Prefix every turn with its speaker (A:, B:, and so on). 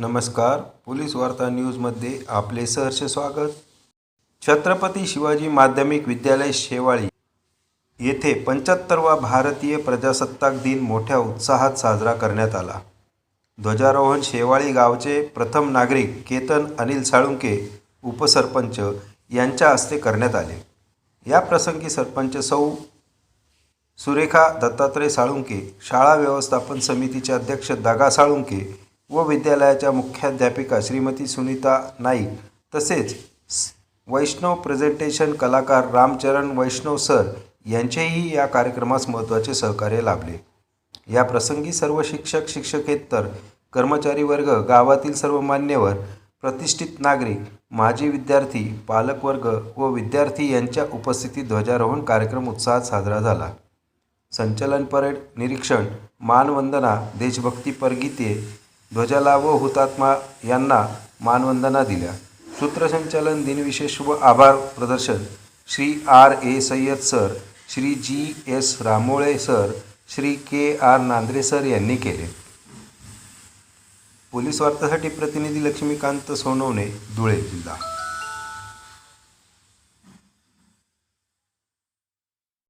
A: नमस्कार. पोलीस वार्ता न्यूजमध्ये आपले सहर्ष स्वागत. छत्रपती शिवाजी माध्यमिक विद्यालय शेवाळी येथे पंच्याहत्तरवा भारतीय प्रजासत्ताक दिन मोठ्या उत्साहात साजरा करण्यात आला. ध्वजारोहण शेवाळी गावचे प्रथम नागरिक केतन अनिल साळुंके उपसरपंच यांच्या हस्ते करण्यात आले. या प्रसंगी सरपंच सौ. सुरेखा दत्तात्रय साळुंके शाळा व्यवस्थापन समितीचे अध्यक्ष दगा साळुंके व विद्यालयाच्या मुख्याध्यापिका श्रीमती सुनीता नाईक तसेच वैष्णव प्रेझेंटेशन कलाकार रामचरण वैष्णव सर यांचेही या कार्यक्रमास महत्त्वाचे सहकार्य लाभले. या प्रसंगी सर्व शिक्षक शिक्षकेतर कर्मचारी वर्ग गावातील सर्व मान्यवर प्रतिष्ठित नागरिक माजी विद्यार्थी पालकवर्ग व विद्यार्थी यांच्या उपस्थितीत ध्वजारोहण कार्यक्रम उत्साहात साजरा झाला. संचलन परेड निरीक्षण मानवंदना देशभक्ती परगीते ध्वजाला व हुतात्मा यांना मानवंदना दिल्या. सूत्रसंचालन दिनविशेष व आभार प्रदर्शन. Shri R A Sayyad sir Shri G S Ramole sir Shri K R Nandre sir यांनी केले. पोलीस वार्तासाठी प्रतिनिधी लक्ष्मीकांत सोनवणे धुळे जिल्हा.